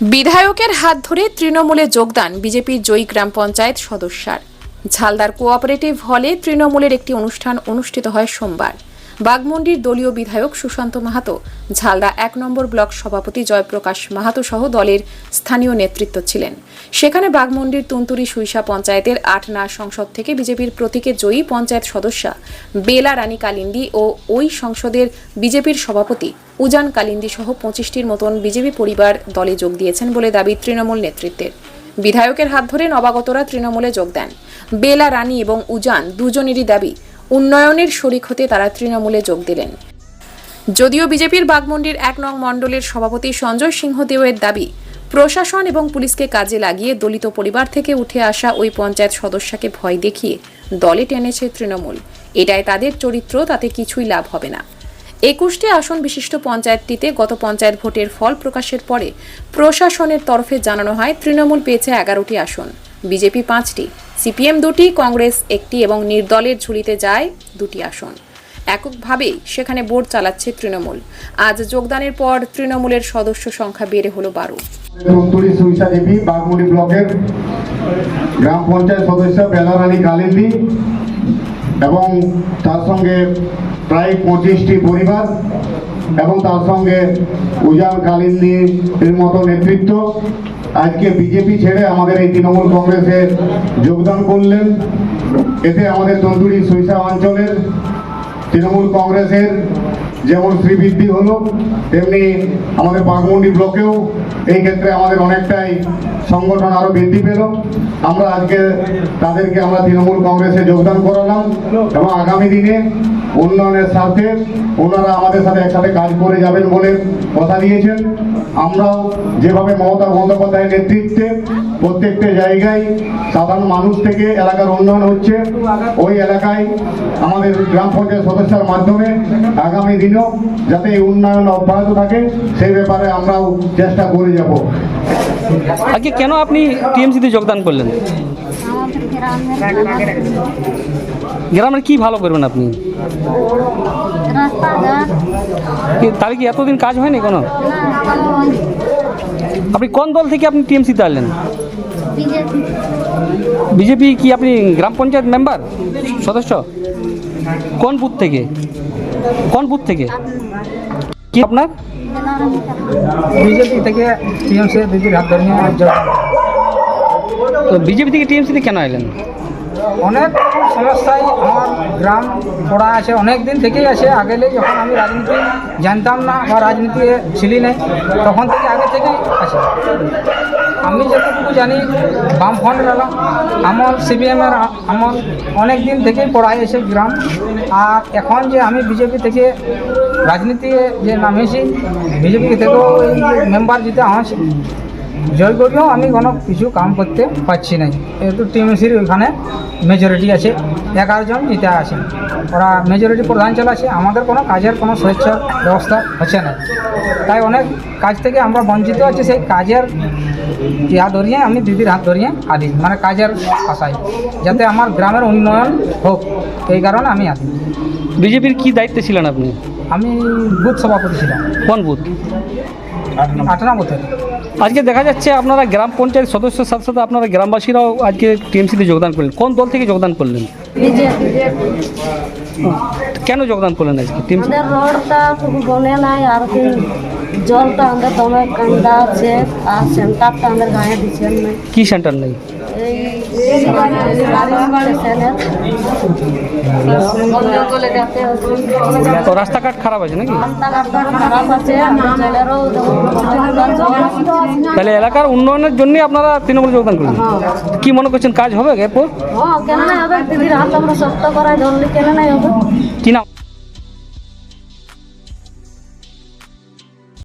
বিধায়কের হাত ধরে তৃণমূলে যোগদান বিজেপির জয়ী গ্রাম পঞ্চায়েত সদস্যার। ঝালদার কোঅপারেটিভ হলে তৃণমূলের একটি অনুষ্ঠান অনুষ্ঠিত হয় সোমবার। বাগমন্ডির দলীয় বিধায়ক সুশান্ত মাহাতো, ঝালদা এক নম্বর ব্লক সভাপতি জয়প্রকাশ মাহাতো সহ দলের স্থানীয় নেতৃত্ব ছিলেন। সেখানে বাগমন্ডির তুন্তুরি সুইসা পঞ্চায়েতের আট না সংসদ থেকে বিজেপির প্রতীকে জয়ী পঞ্চায়েত সদস্যা বেলা রানী কালিন্দি ও ওই সংসদের বিজেপির সভাপতি উজান কালিন্দি সহ পঁচিশটির মতন বিজেপি পরিবার দলে যোগ দিয়েছেন বলে দাবি তৃণমূল নেতৃত্বের। বিধায়কের হাত ধরে নবাগতরা তৃণমূলে যোগ দেন। বেলা রানী এবং উজান দুজনেরই দাবি উন্নয়নের শরিক হতে তারা তৃণমূলে যোগ দিলেন। যদিও বিজেপির বাগমন্ডির এক নং মণ্ডলের সভাপতি সঞ্জয় সিংহদেওয়ের দাবি, প্রশাসন এবং পুলিশকে কাজে লাগিয়ে দলিত পরিবার থেকে উঠে আসা ওই পঞ্চায়েত সদস্যকে ভয় দেখিয়ে দলে টেনেছে তৃণমূল। এটাই তাদের চরিত্র, তাতে কিছুই লাভ হবে না। একুশটি আসন বিশিষ্ট পঞ্চায়েতটিতে গত পঞ্চায়েত ভোটের ফল প্রকাশের পরে প্রশাসনের তরফে জানানো হয়, তৃণমূল পেয়েছে এগারোটি আসন। বিজেপি পাঁচটি, সিপিএম দুটি, কংগ্রেস একটি এবং নির্দলের ঝুলিতে যায় দুটি আসন। এককভাবেই সেখানে বোর্ড চালাচ্ছে তৃণমূল। আজ যোগদানের পর তৃণমূলের সদস্য সংখ্যা বেড়ে হলো বারো। ব্লকের গ্রাম পঞ্চায়েত সদস্য কালিন্দি এবং তার সঙ্গে প্রায় পঁচিশটি পরিবার এবং তার সঙ্গে উজাল কালিন্দির মতো নেতৃত্ব। আজকে বিজেপি ছেড়ে আমাদের এই তৃণমূল কংগ্রেসে যোগদান করলেন। এতে আমাদের তন্দুরি সুইসা অঞ্চলের তৃণমূল কংগ্রেসের যেমন শ্রীবৃদ্ধি হলো, তেমনি আমাদের বাগমুন্ডি ব্লকেও এই ক্ষেত্রে আমাদের অনেকটাই সংগঠন আরও বৃদ্ধি পেল। আমরা আজকে তাদেরকে আমরা তৃণমূল কংগ্রেসে যোগদান করালাম এবং আগামী দিনে উন্নয়নের সাথে ওনারা আমাদের সাথে একসাথে কাজ করে যাবেন বলে কথা দিয়েছেন। আমরাও যেভাবে মমতা বন্দ্যোপাধ্যায়ের নেতৃত্বে প্রত্যেকটা জায়গায় সাধারণ মানুষ থেকে এলাকার উন্নয়ন হচ্ছে, ওই এলাকায় আমাদের গ্রাম পঞ্চায়েত সদস্যের মাধ্যমে আগামী দিনেও যাতে এই উন্নয়ন অব্যাহত থাকে সেই ব্যাপারে আমরাও চেষ্টা করে যাব। আজকে কেন আপনি টিএমসিতে যোগদান করলেন? গ্রামের কি ভালো করবেন আপনি? তাহলে কি এতদিন কাজ হয়নি কোনো? আপনি কোন দল থেকে আপনি টিএমসিতে আসলেন বিজেপি। বিজেপি কি আপনি গ্রাম পঞ্চায়েত মেম্বার সদস্য? কোন বুথ থেকে? কোন বুথ থেকে? কি আপনার? বিজেপি থেকে টিএমসি দিদির হাত ধরে তো বিজেপি থেকে টিএমসিতে কেন এলেন? অনেক সমস্যায় আমার গ্রাম পড়া আছে, অনেক দিন থেকেই আছে। আগেলে যখন আমি রাজনীতি জানতাম না বা রাজনীতি ছিলি নাই তখন থেকে আগে থেকেই আছে। আমি যতটুকু জানি, বামফ্রন্ট এলাম আমল সিপিএমের আমার অনেক দিন থেকেই পড়াই আছে গ্রাম। আর এখন যে আমি বিজেপি থেকে রাজনীতি যে নামেছি, বিজেপি থেকেও মেম্বার যেতে আমার জয় করেও আমি কোনো কিছু কাম করতে পারছি না। যেহেতু টিএমসির ওইখানে মেজরিটি আছে এগারো জন আছে। ওরা মেজরিটি প্রধান চালাচ্ছে আমাদের কোনো কাজের কোনো স্বেচ্ছার ব্যবস্থা হচ্ছে না। তাই অনেক কাজ থেকে আমরা বঞ্চিত আছি সেই কাজের ইয়া ধরিয়ে আমি দিদির হাত ধরিয়ে আদি মানে কাজের আশায় যাতে আমার গ্রামের উন্নয়ন হোক এই কারণে আমি আদি। বিজেপির কি দায়িত্বে ছিলেন আপনি? আমি বুথ সভাপতি ছিলাম। কোন বুথ? আজকে দেখা যাচ্ছে আপনারা গ্রাম পঞ্চায়েত সদস্যের সাথে সাথে আপনারা গ্রামবাসীরাও আজকে টিএমসিতে যোগদান করলেন। কোন দল থেকে যোগদান করলেন? বিজেপি। কেন যোগদান করলেন আজকে? টিএমসি রোডটা খুব নাই আর জলটা আমাদের দমে কান্দা আছে আর সেন্টারটা আমাদের গায়ে দিচ্ছেন কি সেন্টার নেই? তো রাস্তাঘাট খারাপ আছে নাকি? তাহলে এলাকার উন্নয়নের জন্যই আপনারা তৃণমূলে যোগদান করলেন। কি মনে করছেন কাজ হবে এরপর? না কি নাম?